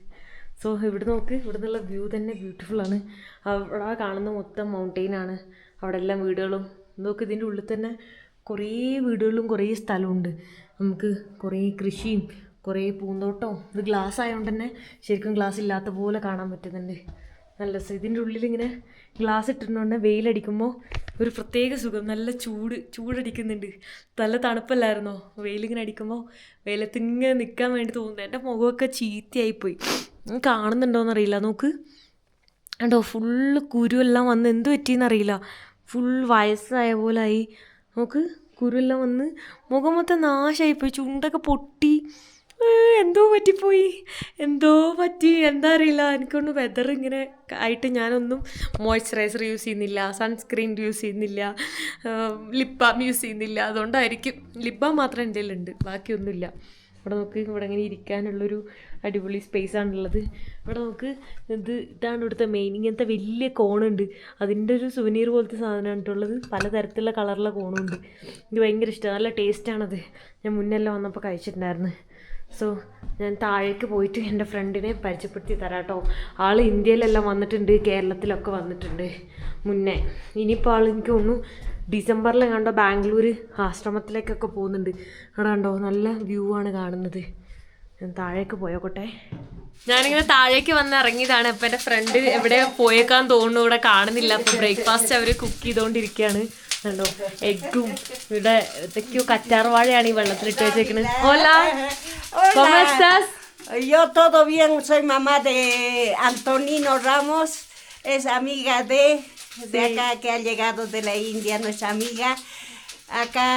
സോ ഇവിടെ നോക്ക് ഇവിടെ നിന്നുള്ള വ്യൂ തന്നെ ബ്യൂട്ടിഫുൾ ആണ്. അവിടെ കാണുന്ന മൊത്തം മൗണ്ടെയിൻ ആണ്. അവിടെ എല്ലാം വീടുകളും. നോക്ക് ഇതിന്റെ ഉള്ളിൽ തന്നെ കുറേ വീടുകളും കുറേ സ്ഥലമുണ്ട് നമുക്ക് കുറേ കൃഷിയും കുറേ പൂന്തോട്ടവും. ഇത് ഗ്ലാസ് ആയതുകൊണ്ട് തന്നെ ശരിക്കും ഗ്ലാസ് ഇല്ലാത്ത പോലെ കാണാൻ പറ്റുന്നുണ്ട്. നല്ല രസം. ഇതിന്റെ ഉള്ളിൽ ഇങ്ങനെ ഗ്ലാസ് ഇട്ടിട്ടുണ്ട് വെയിലടിക്കുമ്പോൾ ഒരു പ്രത്യേക സുഖം. നല്ല ചൂട് ചൂടടിക്കുന്നുണ്ട്. നല്ല തണുപ്പല്ലായിരുന്നോ? വെയിലിങ്ങനെ അടിക്കുമ്പോൾ വെയിലത്തിങ്ങനെ നിൽക്കാൻ വേണ്ടി തോന്നുന്നു. എന്റെ മുഖമൊക്കെ ചീത്തയായിപ്പോയി. കാണുന്നുണ്ടോയെന്നറിയില്ല നോക്ക്. കണ്ടോ? ഫുള്ള് കുരുവെല്ലാം വന്ന് എന്ത് പറ്റിയെന്നറിയില്ല. ഫുൾ വയസ്സായ പോലെ ആയി നോക്ക്. കുരുവെല്ലാം വന്ന് മുഖം മൊത്തം നാശമായിപ്പോയി ചുണ്ടൊക്കെ പൊട്ടി. എന്തോ പറ്റിപ്പോയി. എന്തോ പറ്റി? എന്താ അറിയില്ല. എനിക്കൊന്ന് വെതർ ഇങ്ങനെ ആയിട്ട് ഞാനൊന്നും മോയ്സ്ചറൈസർ യൂസ് ചെയ്യുന്നില്ല. സൺസ്ക്രീൻ യൂസ് ചെയ്യുന്നില്ല. ലിപ് ബാം യൂസ് ചെയ്യുന്നില്ല. അതുകൊണ്ടായിരിക്കും. ലിപ് ബാം മാത്രം എന്റെ കയ്യിലുണ്ട്. ബാക്കിയൊന്നുമില്ല. ഇവിടെ നോക്ക് ഇവിടെ ഇങ്ങനെ ഇരിക്കാനുള്ളൊരു അടിപൊളി സ്പേസ് ആണുള്ളത്. ഇവിടെ നോക്ക് ഇത് ഇതാണ് ഇവിടുത്തെ മെയിൻ ഇങ്ങനത്തെ വലിയ കോണുണ്ട്. അതിന്റെ ഒരു സുവനീർ പോലത്തെ സാധനമാണ് കേട്ടുള്ളത് പലതരത്തിലുള്ള കളറുള്ള കോണുണ്ട് എനിക്ക് ഭയങ്കര ഇഷ്ടമാണ് നല്ല ടേസ്റ്റാണത് ഞാൻ മുന്നെല്ലാം വന്നപ്പോൾ കഴിച്ചിട്ടുണ്ടായിരുന്നു. സോ ഞാൻ താഴേക്ക് പോയിട്ട് എന്റെ ഫ്രണ്ടിനെ പരിചയപ്പെടുത്തി തരാം കേട്ടോ ആൾ ഇന്ത്യയിലെല്ലാം വന്നിട്ടുണ്ട് കേരളത്തിലൊക്കെ വന്നിട്ടുണ്ട്. മുന്നേ. ഇനിയിപ്പോൾ ആൾ എനിക്ക് തോന്നുന്നു ഡിസംബറിൽ കണ്ടോ ബാംഗ്ലൂർ ആശ്രമത്തിലേക്കൊക്കെ പോകുന്നുണ്ട്. അവിടെ കണ്ടോ നല്ല വ്യൂ ആണ് കാണുന്നത്. ഞാൻ താഴേക്ക് പോയോട്ടെ ഞാനിങ്ങനെ താഴേക്ക് വന്ന് ഇറങ്ങിയതാണ്. അപ്പം എന്റെ ഫ്രണ്ട് എവിടെ പോയേക്കാൻ തോന്നുന്നു. ഇവിടെ കാണുന്നില്ല. അപ്പം ബ്രേക്ക്ഫാസ്റ്റ് അവർ കുക്ക് ചെയ്തുകൊണ്ടിരിക്കുകയാണ് കണ്ടോ എഗ്ഗും ഇവിടെ എന്തൊക്കെയോ കറ്റാർവാഴയാണ് ഈ വെള്ളത്തിലിട്ട് വെച്ചേക്കുന്നത് Hola, ¿cómo estás? Yo todo bien, soy mamá de Antonino Ramos, es amiga de, de acá que ha llegado de la India, nuestra amiga. Acá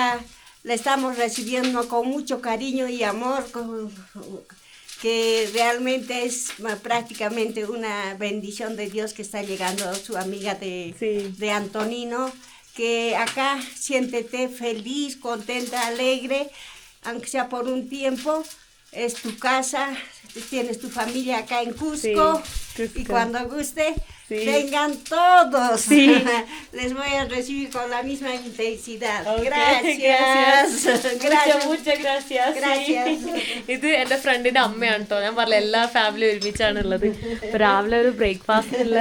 la estamos recibiendo con mucho cariño y amor, con- que realmente es ma- prácticamente una bendición de Dios que está llegando su amiga de, Sí. de Antonino, que acá siéntete feliz, contenta, alegre, aunque sea por un tiempo, es tu casa, tienes tu familia acá en Cusco, Sí, Cusco. y cuando guste, Sí. Vengan todos. Sí. Les voy a recibir con la misma intensidad. Okay, Gracias. Muchas, muchas gracias. Gracias. ഇത് എന്റെ ഫ്രണ്ടിന്റെ അമ്മയാണ് കേട്ടോ ഞാൻ പറഞ്ഞ എല്ലാ family ഒരുമിച്ചാണ് ഉള്ളത് അപ്പൊ രാവിലെ ഒരു ബ്രേക്ക്ഫാസ്റ്റിനുള്ള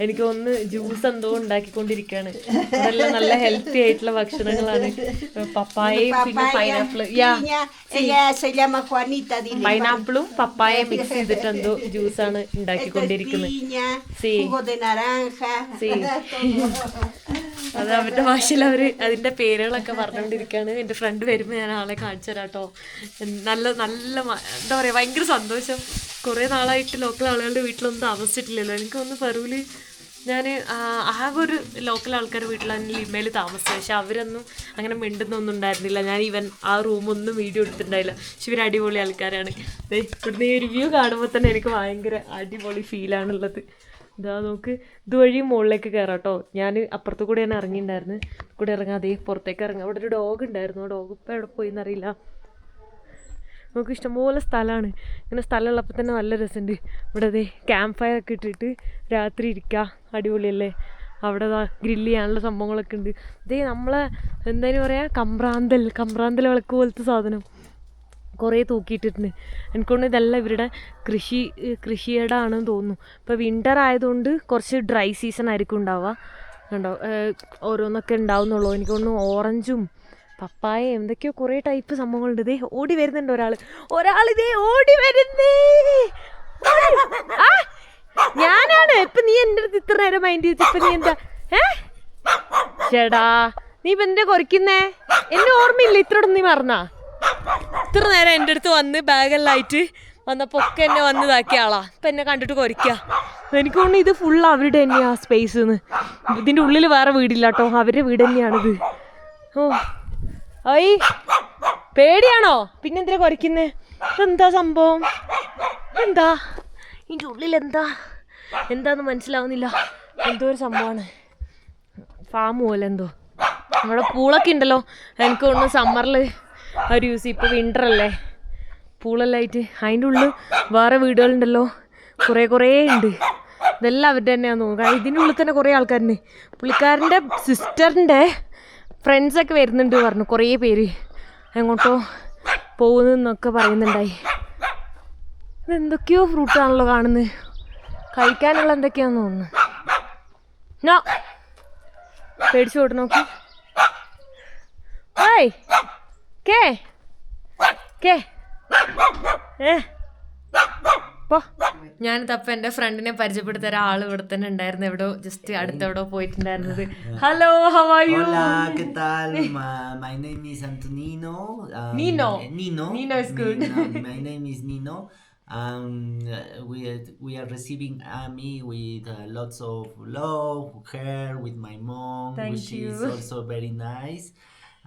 എനിക്ക് ഒന്ന് ജ്യൂസ് എന്തോ ഉണ്ടാക്കിക്കൊണ്ടിരിക്കുകയാണ് അതെല്ലാം നല്ല ഹെൽത്തി ആയിട്ടുള്ള ഭക്ഷണങ്ങളാണ് പപ്പായയും പിന്നെ പൈനാപ്പിൾ യാ piña, ella se llama Juanita, dile. പൈനാപ്പിളും പപ്പായ മിക്സ് ചെയ്തിട്ട് എന്തോ ജ്യൂസാണ് ഉണ്ടാക്കിക്കൊണ്ടിരിക്കുന്നത് piña, Sí. jugo de naranja. Sí. അത് അവരുടെ ഭാഷയിൽ അവർ അതിന്റെ പേരുകളൊക്കെ പറഞ്ഞുകൊണ്ടിരിക്കുകയാണ്. എന്റെ ഫ്രണ്ട് വരുമ്പോൾ ഞാൻ ആളെ കാണിച്ചു തരാം കേട്ടോ നല്ല നല്ല എന്താ പറയാ ഭയങ്കര സന്തോഷം. കുറേ നാളായിട്ട് ലോക്കൽ ആളുകളുടെ വീട്ടിലൊന്നും താമസിച്ചിട്ടില്ലല്ലോ. എനിക്കൊന്ന് പെറുവിൽ ഞാൻ ആകെ ഒരു ലോക്കൽ ആൾക്കാരുടെ വീട്ടിലാണ് ലിമയിൽ താമസിച്ചത്. പക്ഷെ അവരൊന്നും അങ്ങനെ മിണ്ടുന്നൊന്നും ഉണ്ടായിരുന്നില്ല. ഞാൻ ഇവൻ ആ റൂമൊന്നും വീഡിയോ എടുത്തിട്ടുണ്ടായില്ല. പക്ഷെ ഇവർ അടിപൊളി ആൾക്കാരാണ്. ഇവിടുന്ന് ഈ റിവ്യൂ വ്യൂ കാണുമ്പോൾ തന്നെ എനിക്ക് ഭയങ്കര അടിപൊളി ഫീലാണുള്ളത് ഇതാ നോക്ക് ഇതുവഴി മുകളിലേക്ക് കയറാം കേട്ടോ ഞാൻ അപ്പുറത്ത് കൂടെ ഞാൻ ഇറങ്ങിയിട്ടുണ്ടായിരുന്നു കൂടെ ഇറങ്ങാതെ പുറത്തേക്ക് ഇറങ്ങാം. അവിടെ ഒരു ഡോഗ് ഉണ്ടായിരുന്നു. ഡോഗ് ഇപ്പോൾ എവിടെ പോയി എന്നറിയില്ല നമുക്ക് ഇഷ്ടംപോലെ സ്ഥലമാണ്. ഇങ്ങനെ സ്ഥലമുള്ളപ്പോൾ തന്നെ നല്ല രസമുണ്ട് ഇവിടെ അതെ ക്യാമ്പ് ഫയർ ഒക്കെ ഇട്ടിട്ട് രാത്രി ഇരിക്കുക അടിപൊളിയല്ലേ? അവിടെ ഗ്രില്ല് ചെയ്യാനുള്ള സംഭവങ്ങളൊക്കെ ഉണ്ട്. ഇതേ നമ്മളെ എന്തായാലും പറയുക കമ്പ്രാന്തൽ കമ്പ്രാന്തൽ വിളക്ക് പോലത്തെ സാധനം. കുറേ തൂക്കിയിട്ടിട്ടുണ്ട്. എനിക്കൊണ്ട് ഇതെല്ലാം ഇവരുടെ കൃഷി കൃഷിയുടെ ആണെന്ന് തോന്നുന്നു. ഇപ്പോൾ വിന്റർ ആയതുകൊണ്ട് കുറച്ച് ഡ്രൈ സീസൺ ആയിരിക്കും ഉണ്ടാവുക. കണ്ടോ? ഓരോന്നൊക്കെ ഉണ്ടാവുന്നുള്ളൂ. എനിക്ക് തോന്നുന്നു ഓറഞ്ചും പപ്പായ എന്തൊക്കെയോ കുറേ ടൈപ്പ് സംഭവങ്ങളുണ്ട്. ഇതേ ഓടി വരുന്നുണ്ട് ഒരാൾ ഒരാൾ ഇതേ ഓടി വരുന്നേ. ഞാനാണ്. ഇപ്പൊ നീ എന്റെ അടുത്ത് ഇത്ര നേരം മൈൻഡ് ചെയ്ത് ഇപ്പൊ നീ എന്താ? ചേടാ നീ ഇപ്പൊ എന്തിനാ കുറയ്ക്കുന്നേ? എന്നെ ഓർമ്മയില്ല. ഇത്രയോടൊന്നും നീ മറന്നാ? ഇത്ര നേരം എന്റെ അടുത്ത് വന്ന് ബാഗെല്ലാം ആയിട്ട് വന്നപ്പോൾ ഒക്കെ എന്നെ വന്ന് ഇതാക്കിയ ആളാ. എന്നെ കണ്ടിട്ട് കുറയ്ക്കുക എനിക്ക് തോന്നുന്നു ഇത് ഫുൾ അവരുടെ തന്നെയാ സ്പേസ് എന്ന് ഇതിന്റെ ഉള്ളിൽ വേറെ വീടില്ല കേട്ടോ അവരുടെ വീട് തന്നെയാണിത്. ഓ. ഐ പേടിയാണോ? പിന്നെന്തിനാ കുറയ്ക്കുന്നേ എന്താ സംഭവം? എന്താ ഇതിന്റെ ഉള്ളിൽ എന്താ? എന്താന്ന് മനസ്സിലാവുന്നില്ല. എന്തോ ഒരു സംഭവമാണ് ഫാം പോലെ എന്തോ. നമ്മുടെ പൂളൊക്കെ ഉണ്ടല്ലോ. എനിക്ക് തോന്നുന്നു സമ്മറിൽ അവർ യൂസ് ചെയ്യും ഇപ്പോൾ വിന്റർ അല്ലേ? പൂളെല്ലാം ആയിട്ട് അതിന്റെ ഉള്ളിൽ വേറെ വീടുകളുണ്ടല്ലോ. കുറേ കുറേ ഉണ്ട്. ഇതെല്ലാം അവരുടെ തന്നെയാണെന്ന് തോന്നുന്നു ഇതിന്റെ ഉള്ളിൽ തന്നെ കുറേ ആൾക്കാരുണ്ട്. പുള്ളിക്കാരന്റെ സിസ്റ്ററിന്റെ ഫ്രണ്ട്സൊക്കെ വരുന്നുണ്ട് പറഞ്ഞു. കുറേ പേര്. എങ്ങോട്ടോ പോകുന്നെന്നൊക്കെ പറയുന്നുണ്ടായി. ഇതെന്തൊക്കെയോ ഫ്രൂട്ടാണല്ലോ കാണുന്നത്. കഴിക്കാനുള്ള എന്തൊക്കെയാണെന്ന് തോന്നുന്നു. നോ. പേടിച്ചു പോട്ട് നോക്കി. ഹായ്. കേ കേ ഏ പോ ഞാനിതപ്പം എൻ്റെ ഫ്രണ്ടിനെ പരിചയപ്പെടുത്ത ഒരാൾ ഇവിടെ തന്നെ ഉണ്ടായിരുന്നു എവിടോ ജസ്റ്റ് അടുത്തെവിടോ പോയിട്ടുണ്ടായിരുന്നത് hello how are you Hola, ¿qué tal? Ma- my name is Antonino. Um, Nino. eh, Nino. Nino is good. Nino. my name is Nino. Um, uh, we are, we are receiving Amy with uh, lots of love, her with my mom, Thank which you. is also very nice.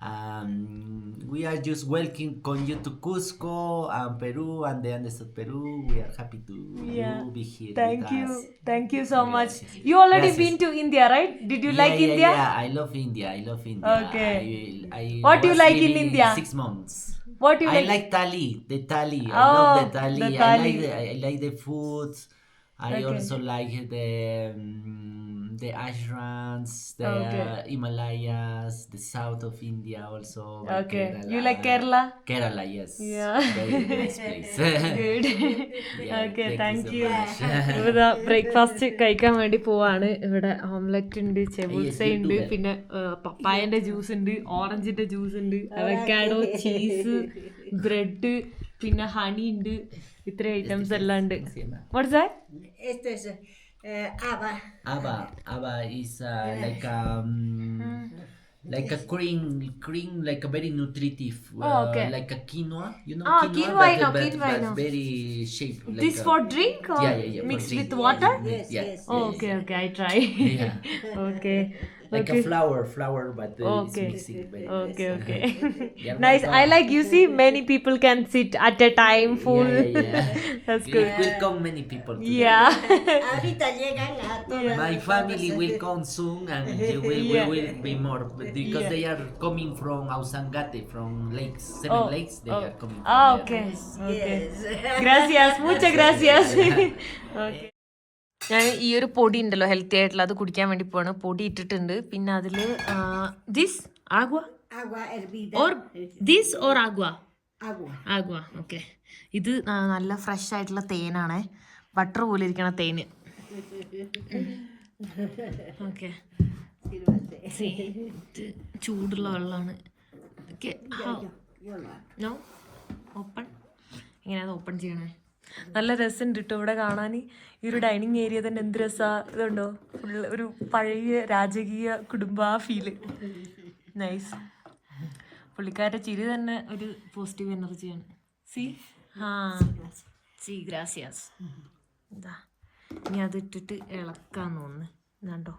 Um, we are just welcoming you to Cusco and Peru and the Andes of Peru. We are happy to yeah. be here. Thank you. Us. Thank you so much. You already Gracias. been to India, right? Did you yeah, like yeah, India? Yeah, I love India. I love India. Okay. I, I what do you like in India? Six months. What do you I like? I like Thali, the Thali. I oh, love the Thali. the I like the, I like the food. I okay. also like the. Um, the ashrams, the Okay. uh, Himalayas, the south of India also. Okay, Kerala. You like Kerala? Kerala, yes. Yeah. Very nice place. Good. Yeah, okay, thank you. ഇവിടെ breakfast കഴിക്കാൻ വേണ്ടി പോവാണ് ഇവിടെ omelette ഉണ്ട് you ഉണ്ട്. പിന്നെ പപ്പായന്റെ juice ഉണ്ട് ഓറഞ്ചിന്റെ ജ്യൂസ് ഉണ്ട് അവക്കാഡോ ചീസ് ബ്രെഡ് പിന്നെ ഹണി ഉണ്ട് ഇത്ര ഐറ്റംസ് എല്ലാം ഉണ്ട് what's that Uh, ABBA. ABBA. ABBA is uh, like um, mm-hmm. like a cream, cream like a very nutritive, oh, uh, Oh, okay. like a quinoa. You know, Ah, quinoa, I know, but, quinoa, I but very shaped. Like this a- for drink or Yeah, yeah, yeah, mixed drink. with water? Yes, yes, yes. Oh, okay, okay, I try. yeah. okay. Like a flower, flower, but uh, Okay. it's mixing very Okay, nice. okay. Yeah, nice. I like you see many people can sit at a time full. Yeah, yeah, yeah. That's Will- good. Will come many people. today. Yeah. Ahorita llegan a todas. My family will come soon, and you will, Yeah. we will be more because Yeah. they are coming from Ausangate, from lakes, seven Oh, lakes. They oh. are coming. From Ah, okay. Okay. Yes. Gracias. Muchas gracias. okay. ഞാൻ ഈ ഒരു പൊടി ഉണ്ടല്ലോ healthy ആയിട്ടുള്ള അത് കുടിക്കാൻ വേണ്ടി പോവാണ്. പൊടി ഇട്ടിട്ടുണ്ട്. പിന്നെ അതിൽ ദിസ് ആഗ്വ. ഓർ ദിസ് ഓർ ആഗ്വ. ആഗ്വ ഓക്കെ ഇത് നല്ല ഫ്രഷ് ആയിട്ടുള്ള തേനാണ്. ബട്ടർ പോലെ ഇരിക്കണ തേന്. ഓക്കെ ചൂടുള്ള വെള്ളമാണ്. ഓപ്പൺ എങ്ങനെയാ ഓപ്പൺ ചെയ്യണേ? നല്ല രസമുണ്ട് കേട്ടോ ഇവിടെ കാണാൻ ഈ ഒരു ഡൈനിങ് ഏരിയ തന്നെ എന്ത് രസാ. ഇതുണ്ടോ? ഫുൾ ഒരു പഴയ രാജകീയ കുടുംബ ഫീൽ. നൈസ് പുള്ളിക്കാരുടെ ചിരി തന്നെ ഒരു പോസിറ്റീവ് എനർജിയാണ് സി? ആ സി ഗ്രാസിയാസ്. ഇതാ ഇനി അത് ഇട്ടിട്ട് ഇളക്കാൻ തോന്നുന്നു. ഇതാണ്ടോ?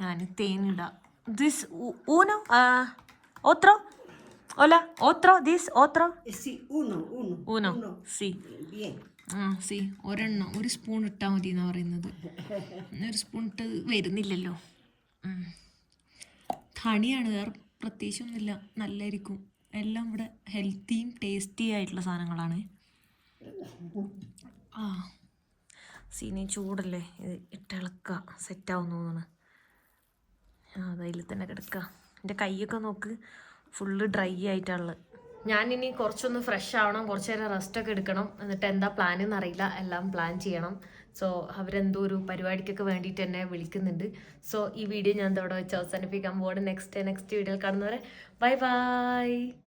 ഞാൻ തേനിടാം ദിസ് ഊനോ? ഓത്രോ? ഓല ഓത്രോ? ദിസ് ഓത്രോ? Sí, uno, uno. ഊനോ? സി. Bien. ആ സി ഒരെണ്ണം ഒരു സ്പൂൺ ഇട്ടാൽ മതി എന്നാ പറയുന്നത് ഒരു സ്പൂൺ ഇട്ട് വരുന്നില്ലല്ലോ. ഉം. ഹണിയാണ് വേറെ പ്രത്യേകിച്ചൊന്നുമില്ല. നല്ലായിരിക്കും. എല്ലാം ഇവിടെ ഹെൽത്തിയും ടേസ്റ്റി ആയിട്ടുള്ള സാധനങ്ങളാണ്. ആ. സീനി ചൂടല്ലേ? ഇത് ഇട്ടിളക്കുക സെറ്റാവും തോന്നുന്നു. അതിൽ തന്നെ കിടക്കുക എന്റെ കൈയൊക്കെ നോക്ക്. ഫുള്ള് ഡ്രൈ ആയിട്ടുള്ളത് ഞാനിനി കുറച്ചൊന്ന് ഫ്രഷ് ആവണം കുറച്ച് നേരം റെസ്റ്റ് ഒക്കെ എടുക്കണം. എന്നിട്ട് എന്താ പ്ലാൻ എന്നറിയില്ല. എല്ലാം പ്ലാൻ ചെയ്യണം. സോ അവരെന്തോ ഒരു പരിപാടിക്കൊക്കെ വേണ്ടിയിട്ട് എന്നെ വിളിക്കുന്നുണ്ട്. സോ ഈ വീഡിയോ ഞാൻ ഇതോടെ വെച്ച് അവസാനിപ്പിക്കാൻ പോകണം നെക്സ്റ്റ് നെക്സ്റ്റ് വീഡിയോയിൽ കാണുന്നവരെ. Bye bye